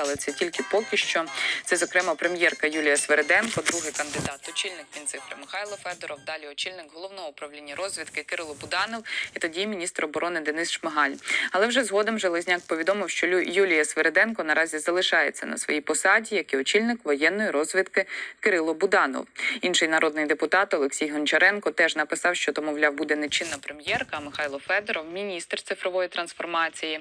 але це тільки поки що. Це, зокрема, прем'єрка Юлія Свереденко, другий кандидат, очільник Мінцифри Михайло Федоров, далі очільник головного управління розвідки Кирило Буданов і тоді міністр оборони Денис Шмигаль. Але вже згодом Железняк повідомив, що Юлія Свереденко наразі залишається на своїй посаді, як і очільник воєнної розвідки Кирило Буданов. Інший народний депутат Олексій Гончаренко теж написав, що то, мовляв, буде не чинна прем'єрка, Михайло Федоров, міністр цифрової трансформації.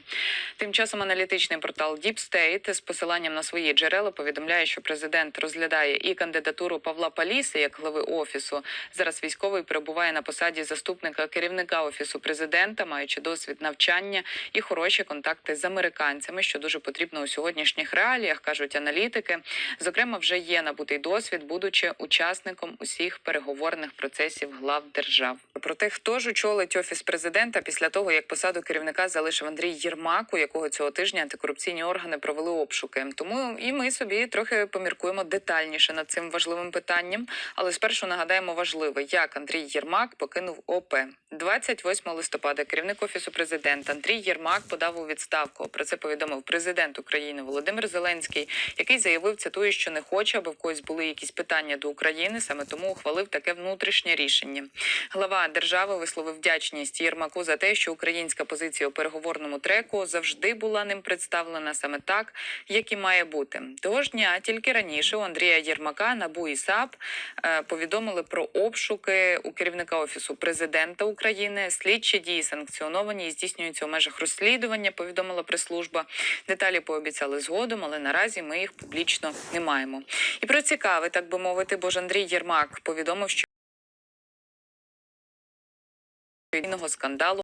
Тим часом аналітичний портал Deep State посиланням на свої джерела повідомляє, що президент розглядає і кандидатуру Павла Паліси як глави офісу. Зараз військовий перебуває на посаді заступника керівника офісу президента, маючи досвід навчання і хороші контакти з американцями, що дуже потрібно у сьогоднішніх реаліях, кажуть аналітики. Зокрема, вже є набутий досвід, будучи учасником усіх переговорних процесів глав держав. Про те, хто ж очолить офіс президента після того, як посаду керівника залишив Андрій Єрмак, у якого цього тижня антикорупційні органи провели обшуки. Тому і ми собі трохи поміркуємо детальніше над цим важливим питанням. Але спершу нагадаємо важливе, як Андрій Єрмак покинув ОП 28 листопада. Керівник офісу президента Андрій Єрмак подав у відставку. Про це повідомив президент України Володимир Зеленський, який заявив, цитую, що не хоче, аби в когось були якісь питання до України. Саме тому ухвалив таке внутрішнє рішення. Глава держави висловив вдячність Єрмаку за те, що українська позиція у переговорному треку завжди була ним представлена саме так, як і має бути. Того ж дня тільки раніше у Андрія Єрмака НАБУ і САП е, повідомили про обшуки у керівника офісу президента України. Слідчі дії санкціоновані і здійснюються у межах розслідування. Повідомила прес-служба. Деталі пообіцяли згодом, але наразі ми їх публічно не маємо. І про цікаве, так би мовити, бо ж Андрій Єрмак повідомив, що. Скандалу